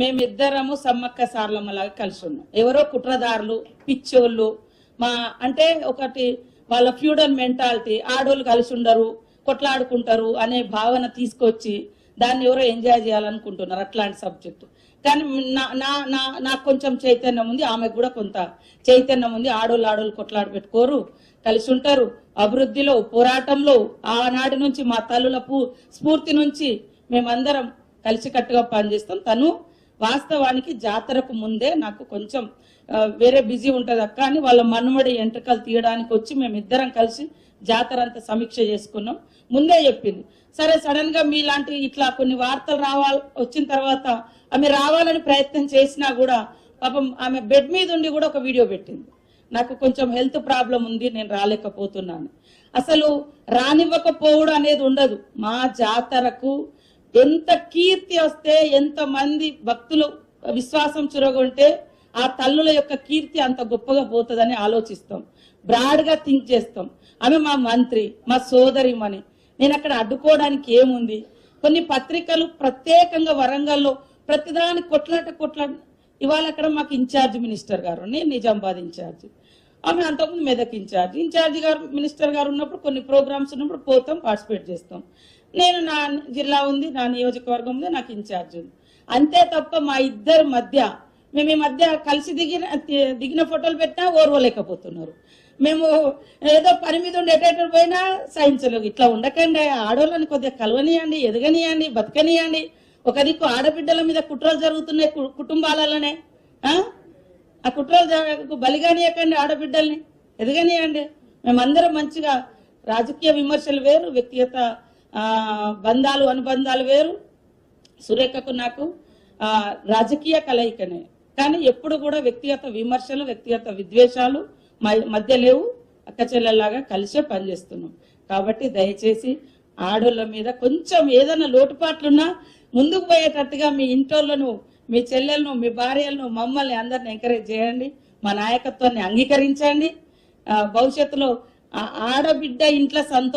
మేమిద్దరము సమ్మక్క సార్లమ్మలాగా కలిసి ఉన్నాం ఎవరో కుట్రదారులు పిచ్చోళ్ళు మా అంటే ఒకటి వాళ్ళ ఫ్యూడల్ మెంటాలిటీ ఆడోళ్ళు కలిసి ఉండరు కొట్లాడుకుంటారు అనే భావన తీసుకొచ్చి దాన్ని ఎవరో ఎంజాయ్ చేయాలనుకుంటున్నారు అట్లాంటి సబ్జెక్టు. కానీ నా నా నా నాకు కొంచెం చైతన్యం ఉంది ఆమెకు కూడా కొంత చైతన్యం ఉంది. ఆడోళ్ళు ఆడోళ్ళు కొట్లాడు పెట్టుకోరు కలిసి ఉంటారు. అభివృద్ధిలో పోరాటంలో ఆనాటి నుంచి మా తల్లుల స్ఫూర్తి నుంచి మేమందరం కలిసికట్టుగా పనిచేస్తాం. తను వాస్తవానికి జాతరకు ముందే నాకు కొంచెం వేరే బిజీ ఉంటుంది అక్క అని వాళ్ళ మనుమడి ఎంటకలు తీయడానికి వచ్చి మేమిద్దరం కలిసి జాతర అంతా సమీక్ష చేసుకున్నాం. ముందే చెప్పింది. సరే సడన్గా మీలాంటి ఇట్లా కొన్ని వార్తలు రావాలి వచ్చిన తర్వాత ఆమె రావాలని ప్రయత్నం చేసినా కూడా పాపం ఆమె బెడ్ మీద ఉండి కూడా ఒక వీడియో పెట్టింది. నాకు కొంచెం హెల్త్ ప్రాబ్లం ఉంది నేను రాలేకపోతున్నాను. అసలు రానివ్వకపోవడం అనేది ఉండదు. మా జాతరకు ఎంత కీర్తి వస్తే ఎంత మంది భక్తులు విశ్వాసం చురగొంటే ఆ తల్లుల యొక్క కీర్తి అంత గొప్పగా పోతుందని ఆలోచిస్తాం. బ్రాడ్గా థింక్ చేస్తాం. ఆమె మా మంత్రి మా సోదరిమని నేను అక్కడ అడ్డుకోవడానికి ఏముంది? కొన్ని పత్రికలు ప్రత్యేకంగా వరంగల్లో ప్రతిదాని కొట్లాట కొట్లాట ఇవాళ అక్కడ మాకు ఇన్ఛార్జ్ మినిస్టర్ గారు నేను నిజామాబాద్ ఇన్ఛార్జ్. ఆమె అంతకుముందు Medak in charge. In charge గారు మినిస్టర్ గారు ఉన్నప్పుడు కొన్ని ప్రోగ్రామ్స్ ఉన్నప్పుడు పోతాం పార్టిసిపేట్ చేస్తాం. నేను నా జిల్లా ఉంది నా నియోజకవర్గం ఉంది నాకు ఇన్ఛార్జ్ ఉంది. అంతే తప్ప మా ఇద్దరు మధ్య మేము ఈ మధ్య కలిసి దిగిన దిగిన ఫోటోలు పెట్టినా ఓర్వలేకపోతున్నారు. మేము ఏదో పని మీద ఉండి ఎటెటర్ పోయినా సహించలేదు ఇట్లా ఉండకండి ఆడవాళ్ళని కొద్దిగా కలవనియండి ఎదగనియండి బతకనియండి. ఒక దిక్కు ఆడబిడ్డల మీద కుట్రలు జరుగుతున్నాయి కు- కుటుంబాలలోనే. ఆ? కుట్రలు బలిగానియకండి ఆడబిడ్డల్ని ఎదగనియండి. మేమందరం మంచిగా రాజకీయ విమర్శలు వేరు వ్యక్తిగత బంధాలు అనుబంధాలు వేరు. సురేఖకు నాకు రాజకీయ కలయికనే. కానీ ఎప్పుడు కూడా వ్యక్తిగత విమర్శలు వ్యక్తిగత విద్వేషాలు మ- మధ్య లేవు. అక్క చెల్లెల్లాగా కలిసే పనిచేస్తున్నాం. కాబట్టి దయచేసి ఆడోళ్ళ మీద కొంచెం ఏదైనా లోటుపాట్లున్నా ముందుకు పోయేటట్టుగా మీ ఇంటోళ్ళను మీ చెల్లెలను మీ భార్యలను మమ్మల్ని అందరిని ఎంకరేజ్ చేయండి. మా నాయకత్వాన్ని అంగీకరించండి. భవిష్యత్తులో ఆడబిడ్డ ఇంట్లో సంతో